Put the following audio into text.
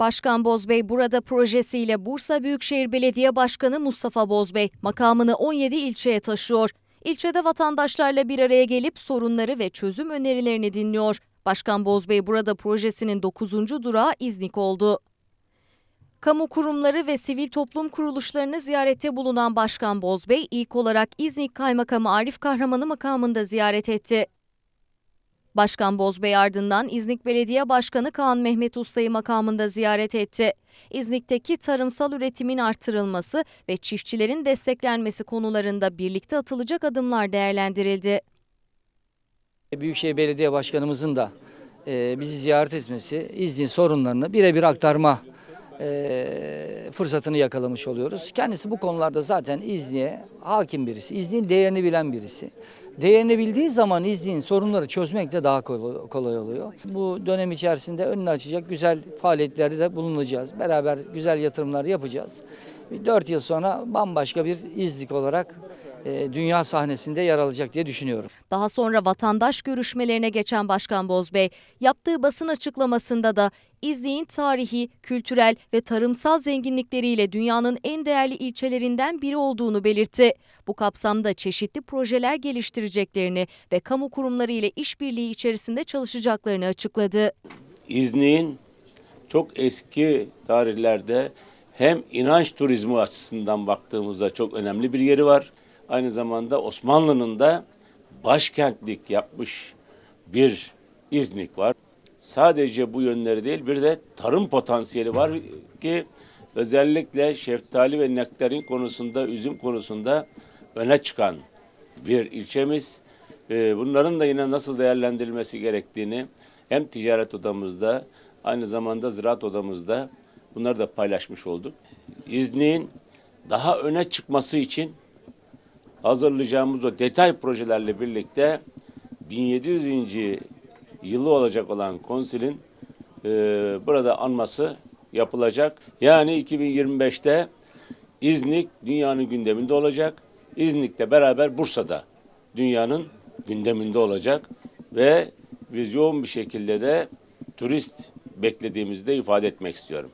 Başkan Bozbey burada projesiyle Bursa Büyükşehir Belediye Başkanı Mustafa Bozbey makamını 17 ilçeye taşıyor. İlçede vatandaşlarla bir araya gelip sorunları ve çözüm önerilerini dinliyor. Başkan Bozbey burada projesinin 9. durağı İznik oldu. Kamu kurumları ve sivil toplum kuruluşlarını ziyarette bulunan Başkan Bozbey ilk olarak İznik Kaymakamı Arif Kahraman'ı makamında ziyaret etti. Başkan Bozbey ardından İznik Belediye Başkanı Kaan Mehmet Usta'yı makamında ziyaret etti. İznik'teki tarımsal üretimin artırılması ve çiftçilerin desteklenmesi konularında birlikte atılacak adımlar değerlendirildi. Büyükşehir Belediye Başkanımızın da e, bizi ziyaret etmesi, iznin sorunlarını birebir aktarma e, fırsatını yakalamış oluyoruz. Kendisi bu konularda zaten İzni'ye hakim birisi, İzni'nin değerini bilen birisi. Değerini bildiği zaman İzni'nin sorunları çözmek de daha kolay, oluyor. Bu dönem içerisinde önünü açacak güzel faaliyetlerde de bulunacağız. Beraber güzel yatırımlar yapacağız. 4 yıl sonra bambaşka bir İznik olarak e, dünya sahnesinde yer alacak diye düşünüyorum. Daha sonra vatandaş görüşmelerine geçen Başkan Bozbey, yaptığı basın açıklamasında da İznik'in tarihi, kültürel ve tarımsal zenginlikleriyle dünyanın en değerli ilçelerinden biri olduğunu belirtti. Bu kapsamda çeşitli projeler geliştireceklerini ve kamu kurumları ile işbirliği içerisinde çalışacaklarını açıkladı. İznik'in çok eski tarihlerde hem inanç turizmi açısından baktığımızda çok önemli bir yeri var. Aynı zamanda Osmanlı'nın da başkentlik yapmış bir İznik var. Sadece bu yönleri değil bir de tarım potansiyeli var ki özellikle şeftali ve nektarin konusunda, üzüm konusunda öne çıkan bir ilçemiz. Ee, Bunların da yine nasıl değerlendirilmesi gerektiğini hem ticaret odamızda aynı zamanda ziraat odamızda bunları da paylaşmış olduk. İznik'in daha öne çıkması için hazırlayacağımız o detay projelerle birlikte 1700. yılı olacak olan konsilin e, burada anması yapılacak. Yani 2025'te İznik dünyanın gündeminde olacak. İznik'le beraber Bursa'da dünyanın gündeminde olacak ve biz yoğun bir şekilde de turist beklediğimizde ifade etmek istiyorum.